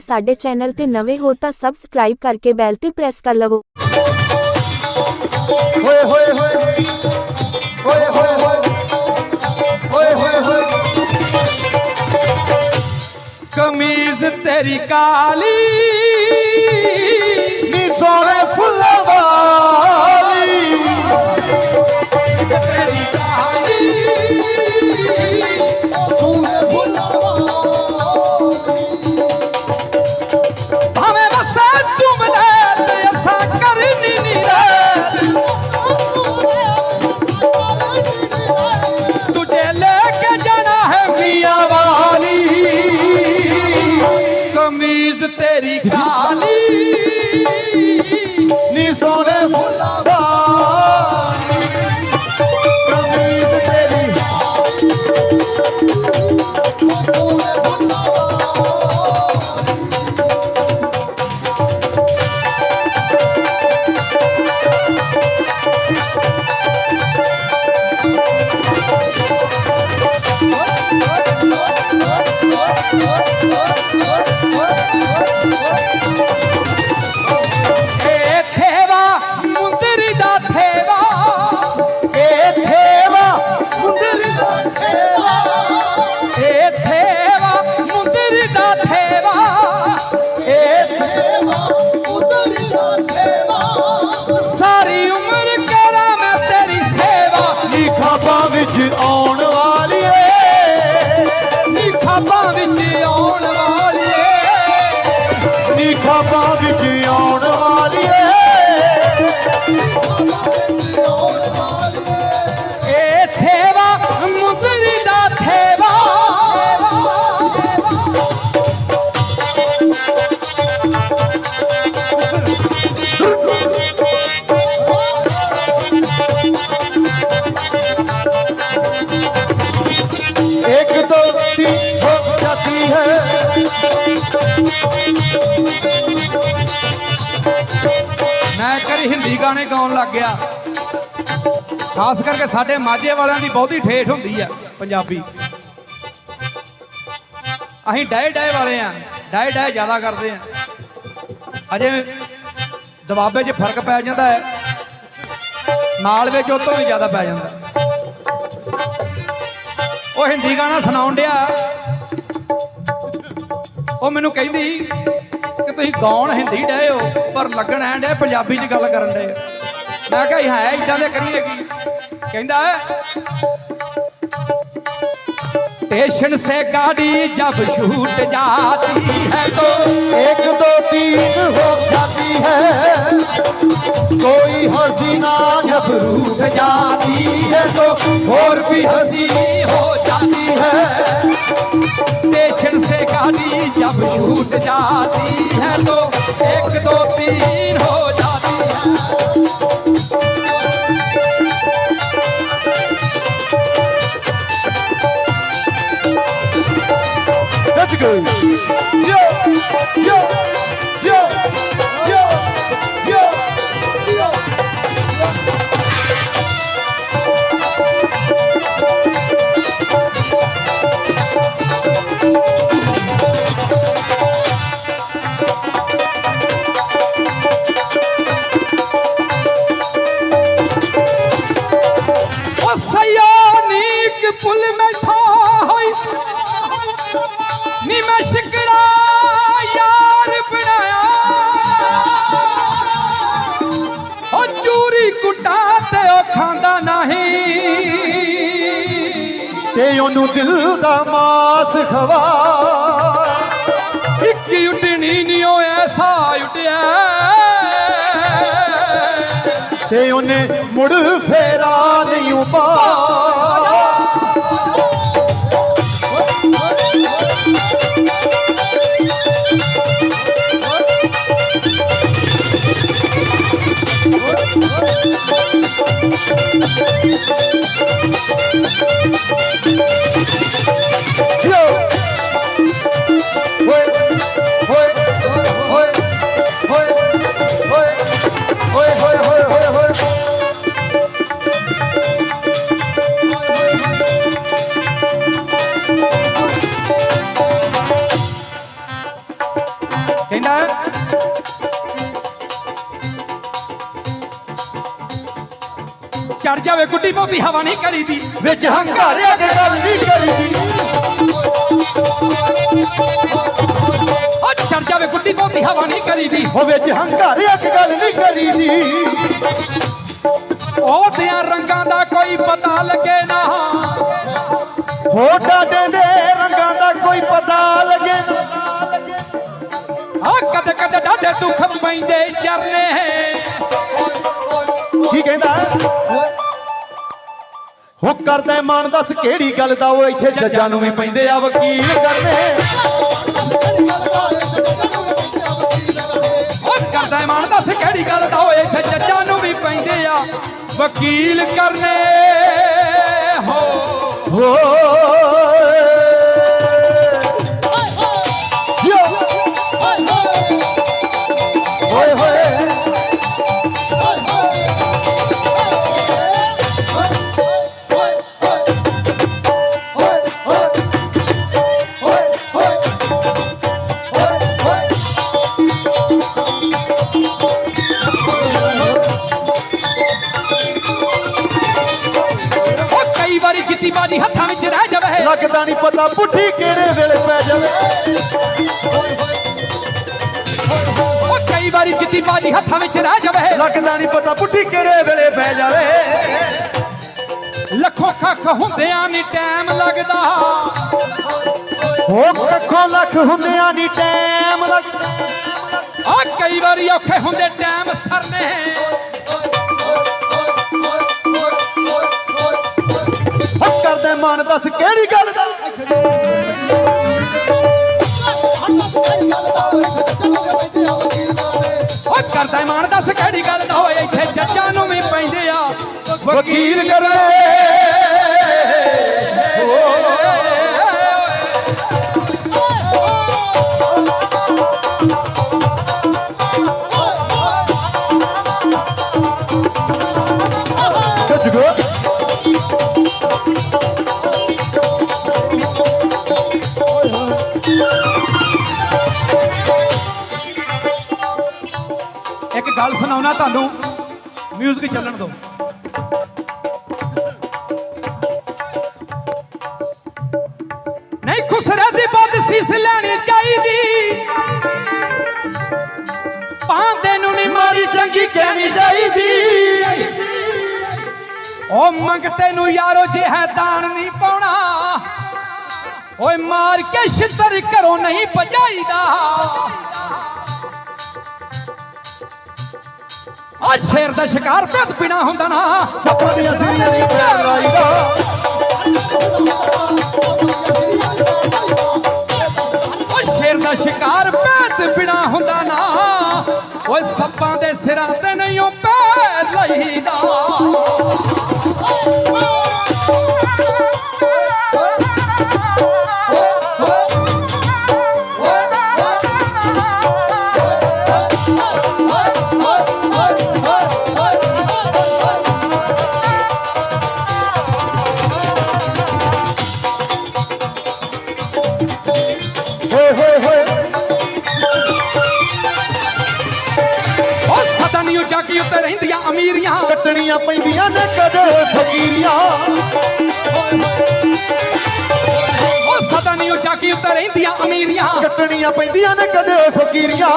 ਕਿ ਸਾਡੇ ਚੈਨਲ ਤੇ ਨਵੇਂ ਹੋ ਤਾਂ ਸਬਸਕ੍ਰਾਈਬ ਕਰਕੇ ਬੈਲ ਤੇ ਪ੍ਰੈਸ ਕਰ ਲਵੋ। ਹੋਏ ਹੋਏ ਹੋਏ। ਹੋਏ ਹੋਏ ਹੋਏ। ਹੋਏ ਹੋਏ ਹੋਏ। ਕਮੀਜ਼ ਤੇਰੀ ਕਾਲੀ। ਨੀ ਸੋਹਣੇ ਫੁੱਲਾਂ ਵਾਲੀ ਨੀ ਖਾਬਾਂ ਵਿੱਚ ਆਉਣ ਵਾਲੀਏ। ਮੈਂ ਕਰੀ ਹਿੰਦੀ ਗਾਣੇ ਗਾਉਣ ਲੱਗ ਗਿਆ। ਖਾਸ ਕਰਕੇ ਸਾਡੇ ਮਾਝੇ ਵਾਲਿਆਂ ਦੀ ਬਹੁਤੀ ਠੇਠ ਹੁੰਦੀ ਆ, ਪੰਜਾਬੀ। ਅਸੀਂ ਡਾਏ ਡਾਏ ਵਾਲੇ ਆ ਡਾਏ ਡਾਏ ਜ਼ਿਆਦਾ ਕਰਦੇ ਆ। ਅਜੇ ਦਬਾਬੇ 'ਚ ਫ਼ਰਕ ਪੈ ਜਾਂਦਾ ਹੈ। ਨਾਲ ਵਿੱਚ ਉਹ ਤੋਂ ਵੀ ਜ਼ਿਆਦਾ ਪੈ ਜਾਂਦਾ। ਉਹ ਹਿੰਦੀ ਗਾਣਾ ਸੁਣਾਉਣ ਡਿਆ। ਉਹ ਮੈਨੂੰ ਕਹਿੰਦੀ ਕਿ ਤੁਸੀਂ ਗਾਉਣ ਹਿੰਦੀ ਡਏ ਹੋ ਪਰ ਲੱਗਣ ਐਂ ਡੇ ਪੰਜਾਬੀ 'ਚ ਗੱਲ ਕਰਨ ਡਏ ਹੋ। ਮੈਂ ਕਿਹਾ ਇਹ ਹੈ ਇਦਾਂ ਦੇ ਕਰੀਏ ਕੀ ਕਹਿੰਦਾ स्टेशन से गाड़ी जब छूट जाती है तो एक दो तीन हो जाती है कोई हसीना जब रूठ जाती है तो और भी हसी हो सयानीक पुल में ठाई नी मैं शिकड़ा यार बनाया ओ चूरी कुटा ते ओ खांदा नहीं ਤੇ ਉਹਨੂੰ ਦਿਲ ਦਾ ਮਾਸ ਖਵਾ ਮੁੜ ਫੇਰਾ ਨਹੀਂ ਉਪਾ ਕਹਿੰਦਾ ਚੜ ਜਾਵੇ ਗੁੱਡੀ ਬਹੁਤੀ ਹਵਾ ਨਹੀਂ ਕਰੀਦੀ। ਵਿੱਚ ਹੰਕਾਰਿਆ ਕੇ ਗੱਲ ਨਹੀਂ ਕਰੀਦੀ। ਉਹ ਚੜ ਜਾਵੇ ਗੁੱਡੀ ਬਹੁਤੀ ਹਵਾ ਨਹੀਂ ਕਰੀਦੀ। ਉਹ ਵਿੱਚ ਹੰਕਾਰਿਆ ਕੇ ਗੱਲ ਨਹੀਂ ਕਰੀਦੀ। ਉਹ ਦਿਆਂ ਰੰਗਾਂ ਦਾ ਕੋਈ ਪਤਾ ਲੱਗੇ ਨਾ। ਹੋਟਾ ਦੇ ਰੰਗਾਂ ਦਾ ਕੋਈ ਪਤਾ ਲੱਗੇ ਨਾ। ਡਾਢੇ ਦੁੱਖ ਪੈਂਦੇ ਚਰਨੇ। ਕੀ ਕਹਿੰਦਾ? ਹੋ ਕਰਦਾ ਮਨ ਦੱਸ ਕਿਹੜੀ ਗੱਲ ਦਾ? ਉਹ ਇੱਥੇ ਜੱਜਾਂ ਨੂੰ ਵੀ ਪੈਂਦੇ ਆ ਵਕੀਲ ਕਰਨੇ। ਉਹ ਕਰਦਾ ਮਨ ਦੱਸ ਕਿਹੜੀ ਗੱਲ ਦਾ? ਹੋਏ ਇੱਥੇ ਜੱਜਾਂ ਨੂੰ ਵੀ ਪੈਂਦੇ ਆ ਵਕੀਲ ਕਰਨੇ। ਹੋ। ਹੋ। ਜਿੱਤੀ ਬਾਜੀ ਹੱਥਾਂ ਵਿੱਚ ਰਹਿ ਜਾਵੇ। ਲੱਗਦਾ ਨਹੀਂ ਪਤਾ ਪੁੱਠੀ ਕਿਹੜੇ ਵੇਲੇ ਪੈ ਜਾਵੇ। ਉਹ ਕਈ ਵਾਰੀ ਜਿੱਤੀ ਬਾਜੀ ਹੱਥਾਂ ਵਿੱਚ ਰਹਿ ਜਾਵੇ। ਲੱਗਦਾ ਨਹੀਂ ਪਤਾ ਪੁੱਠੀ ਕਿਹੜੇ ਵੇਲੇ ਪੈ ਜਾਵੇ। ਲੱਖੋਂ ਖੱਖ ਹੁੰਦਿਆਂ ਨਹੀਂ ਟਾਈਮ ਲੱਗਦਾ। ਹੋ ਕੱਖੋਂ ਲੱਖ ਹੁੰਦਿਆਂ ਨਹੀਂ ਟਾਈਮ ਲੱਗਦਾ ਆ ਕਈ ਵਾਰੀ ਔਖੇ ਹੁੰਦੇ ਟਾਈਮ ਸਰਨੇ। ਮਨ ਦੱਸ ਕਿਹੜੀ ਗੱਲ ਦਾ? ਉਹ ਕਰਦਾ ਇਮਾਨ ਦੱਸ ਕਿਹੜੀ ਗੱਲ ਦਾ? ਹੋਏ ਇੱਥੇ ਜੱਜਾਂ ਨੂੰ ਵੀ ਪੈਂਦੇ ਆ। ਵਕੀਲ ਕਰਨੇ ਗੱਲ ਤੁਹਾਨੂੰ। 뮤직 ਚੱਲਣ ਦਿਓ। ਨਹੀਂ, ਖੁਸਰਾ ਦੀ ਵੱਧ ਸੀਸ ਲੈਣੀ ਚਾਹੀਦੀ। ਪਾਂਦੇ ਨੂੰ ਨਹੀਂ ਮਾਰੀ ਚੰਗੀ ਕਹਿਣੀ ਚਾਹੀਦੀ। ਉਹ ਮੰਗਤੇ ਨੂੰ ਯਾਰੋ, ਜੇ ਹੈ ਦਾਨ ਨਹੀਂ ਪਾਉਣਾ। ਓਏ, ਮਾਰ ਕੇ ਛਿੱਤਰ ਘਰੋਂ ਨਹੀਂ ਭਜਾਈਦਾ। ਆ ਸ਼ੇਰ ਦਾ ਸ਼ਿਕਾਰ ਭੇਤ ਪਿਣਾ ਹੁੰਦਾ ਨਾ। ਸੱਪਾਂ ਦੀਆਂ ਸਿਰੀਆਂ ਨਹੀਂ ਪੈਰ ਲਾਈਦਾ ਨਹੀਂ ਜਾਗੀ ਉੱਤੇ ਰਹਿੰਦੀਆਂ ਅਮੀਰੀਆਂ। ਕੱਟਣੀਆਂ ਪੈਂਦੀਆਂ ਨੇ ਕਦੇ ਫਕੀਰੀਆਂ। ਓ ਸਦਾ ਨਹੀਂ ਜਾਗੀ ਉੱਤੇ ਰਹਿੰਦੀਆਂ ਅਮੀਰੀਆਂ। ਕੱਟਣੀਆਂ ਪੈਂਦੀਆਂ ਨੇ ਕਦੇ ਫਕੀਰੀਆਂ।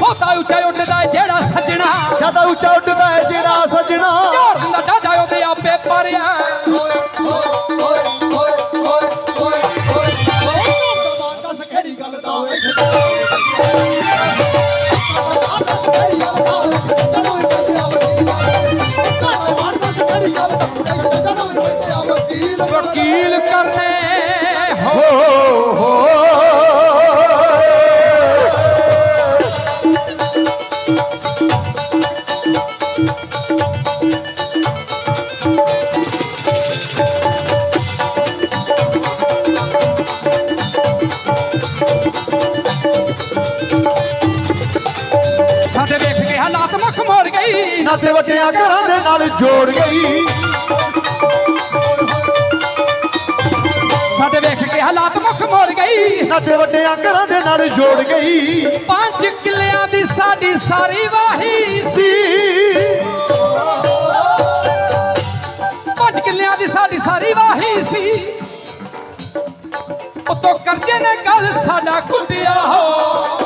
ਬਹੁਤਾ ਉੱਚਾ ਉੱਡਦਾ ਏ ਜਿਹੜਾ ਸੱਜਣਾ। ਜ਼ਿਆਦਾ ਉੱਚਾ ਉੱਡਦਾ ਜਿਹੜਾ ਸੱਜਣਾ। ਝਾੜ ਦਿੰਦਾ ਡਾਢਾ ਉਹਦੇ ਆਪੇ ਪਰਿਆ। ਨਾਲ ਜੋੜ ਗਈ। ਸਾਡੇ ਵੇਖ ਕੇ ਹਾਲਾਤ ਮੁੱਖ ਮੋੜ ਗਈ। ਨੱਦੇ ਵੱਡਿਆਂ ਘਰਾਂ ਦੇ ਨਾਲ ਜੋੜ ਗਈ। ਪੰਜ ਕਿੱਲਿਆਂ ਦੀ ਸਾਡੀ ਸਾਰੀ ਵਾਹੀ ਸੀ। ਪੰਜ ਕਿੱਲਿਆਂ ਦੀ ਸਾਡੀ ਸਾਰੀ ਵਾਹੀ ਸੀ। ਉਤੋਂ ਕਰਜ਼ੇ ਨੇ ਕੱਲ ਸਾਡਾ ਕੁੱਟਿਆ ਚਾਰ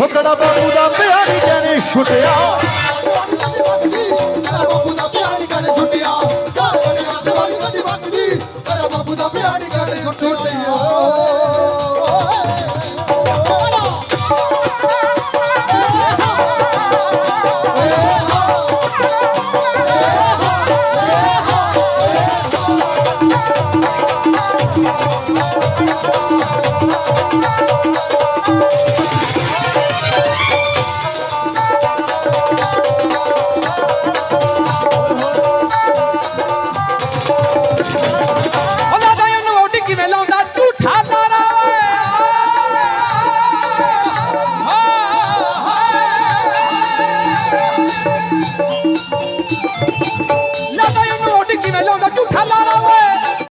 ਫਕੜਾ ਬਾਬੂ ਦਾ ਪਿਆ ਜਾਨੇ ਛੁੱਟਿਆ। ਬਾਪੂ ਦਾ ਪਿਆਰੀ ਕਾੜੇ ਛੁੱਟਿਆ ਘਰ ਬੜਿਆ ਤੇ ਵਾਲੀ ਗੱਡੀ ਵੱਜਦੀ ਦਾ ਪਿਆਰੀ ਕਾੜੇ ਛੁੱਟਿਆ।